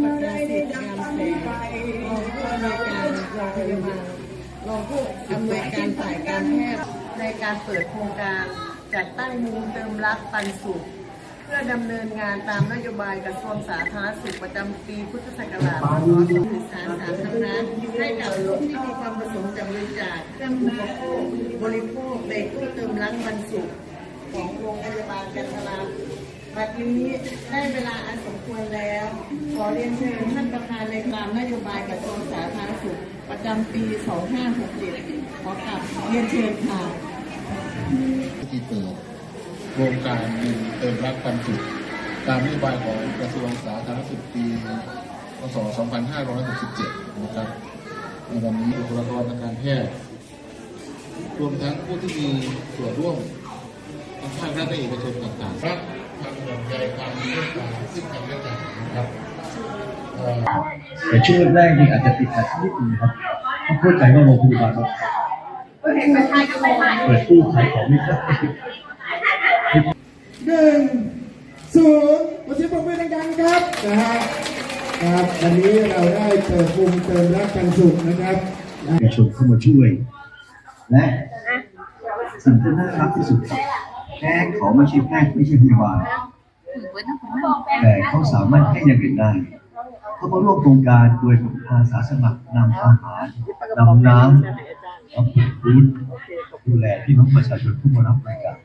เรียนนายแพทย์ประกาศสิทธิ์งามแสงรองผู้อำนการโรงพยาบาลรองผู้อำนวยการฝ่ายการแพทย์ในการเปิดโครงการจัดตั้งมุมเติมรักปันสุข เพื่อดำเนินงานตามนโยบายกระทรวงสาธารณสุขประจำปีพุทธศักราชพศสื่อสารสาธารณะให้กับผู้ที่มีความประสงค์จะบริจาคเครื่องอุปโภคบริโภคในตู้เติมรักปันสุขของโรงพยาบาลกันทรา บัดนี้ได้เวลาอันสมควรแล้ว ขอเรียนเชิญท่านประธานในตามนโยบายกระทรวงสาธารณสุขประจำปี 2567 ขอกลับเรียนเชิญค่ะที่เปิดโครงการเงินเติมรักปันสุขตามนโยบายของกระทรวงสาธารณสุขปี พศ 2567 นะครับในวันนี้บุคลากรทางการแพทย์รวมทั้งผู้ที่มีส่วนร่วมทั้งภาครัฐและเอกชนต่างๆรับ ความห่วงใยความเมตตาซึ่งกันและกันนะครับเอ่อแต่ช่วงแรกนี่อาจจะติดขัดนิดนึงครับต้องเข้าใจว่าโรงพยาบาลเราเปิดตู้ขายของไม่ได้หนึ่งศูนย์ขอเสียงปรบมือดังๆครับนะฮะครับวันนี้เราได้เปิดมุมเติมรักกันสุขนะครับเอกชาชนเข้ามาช่วย และสิ่งที่น่ารักที่สุดครับ เขาไม่ใช่แพทย์ไม่ใช่พยาบาลแต่เขาสามารถให้อย่างอื่นได้ เขามาร่วมโครงการโดยอาสาสมัครนำอาหารนำน้ำเอาปุ๋ยฟูดดูแลพี่น้องประชาชนผู้มารับบริการ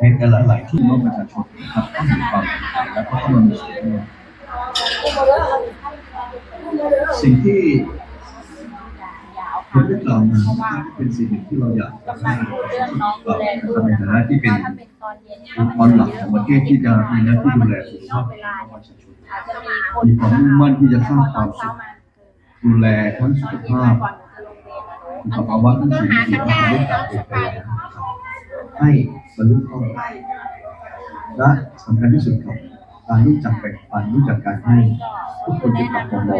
ในแต่ละหลายที่น้องประชาชนนะครับต้องมีความสนใจและก็ต้องมีส่วนร่วมสิ่งที่ ผมได้กล่าวมาเป็นสิ่งหนึ่งที่เราอยากจะให้เราทำในฐานะที่เป็นองค์กรหลักของประเทศที่จะมีหน้าที่ดูแลสุขภาพของประชาชนมีความมุ่งมั่นที่จะสร้างความสุขดูแลทั้งสุขภาพสุขภาวะทั้งสิ่งที่เราได้กล่าวไปแล้วให้บรรลุเป้าหมายและสำคัญที่สุดครับการรู้จักแบ่งปันรู้จักการให้ทุกคนเป็นตับของเรา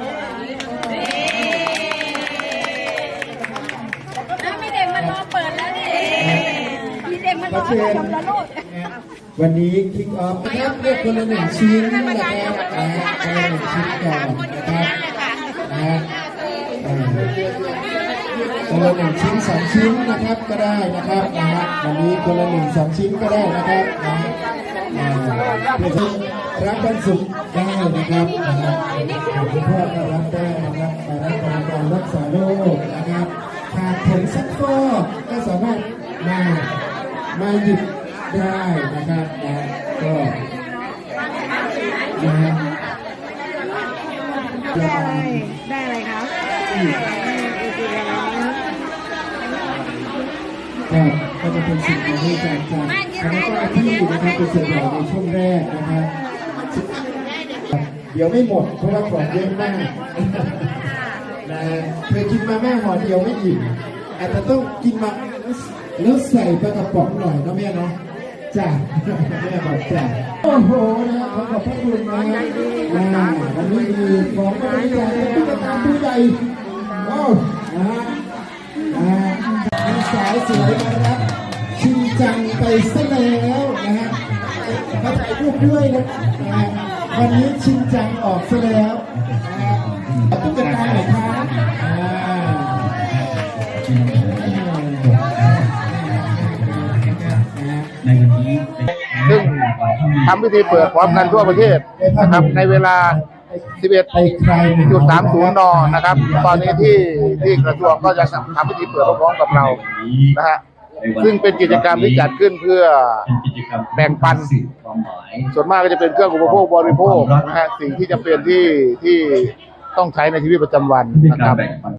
มี เชิญวันนี้คิกออฟนะครับเลือกคนละหนึ่งชิ้นนะครับคนละหนึ่งชิ้นก่อนนะครับนะคนละหนึ่งชิ้นสองชิ้นนะครับก็ได้นะครับนะฮะวันนี้คนละหนึ่งสองชิ้นก็ได้นะครับนะฮะอ่าเพื่อที่รับวันศุกร์ได้นะครับนะฮะคุณพ่อก็รับได้นะครับรับการรักษาโรคนะครับขาดผลซักฟอก็สามารถ มาหยิบได้นะครับนะก็นะได้อะไรได้อะไรคะก็ก็จะเป็นสิ่งที่จากจากคณะเจ้าหน้าที่นะครับเป็นส่วนใหญ่ในช่วงแรกนะครับเดี๋ยวไม่หมดเพราะว่าของเยอะมากนะเคยกินมาแม่ห่อเดียวไม่อิ่มอาจจะต้องกินมา แล้วใส่ปลากระป๋องหน่อยนะแม่เนาะจ้าแม่บอกจ้าโอ้โหนะขอขอบพระคุณนะนะวันนี้มีของบริจาคเป็นตุ๊กตาผู้ใหญ่โอ้นะฮะนะฮะมีสาวสวยมารับชิงจังไปซะแล้วนะฮะมาถ่ายรูปด้วยนะฮะวันนี้ชิงจังออกซะแล้วนะฮะเอาตุ๊กตาไหนครั ในวันนี้ซึ่งทำพิธีเปิดพร้อมกันทั่วประเทศนะครับ ในเวลา 11.30 น นะครับ ตอนนี้ที่ที่กระทรวงก็จะทำพิธีเปิดพร้อมกับเรานะฮะซึ่งเป็นกิจกรรมที่จัดขึ้นเพื่อแบ่งปัน ส่วนมากก็จะเป็นเครื่องอุปโภคบริโภคนะฮะสิ่งที่จะเป็นที่ที่ต้องใช้ในชีวิตประจำวันนะครับ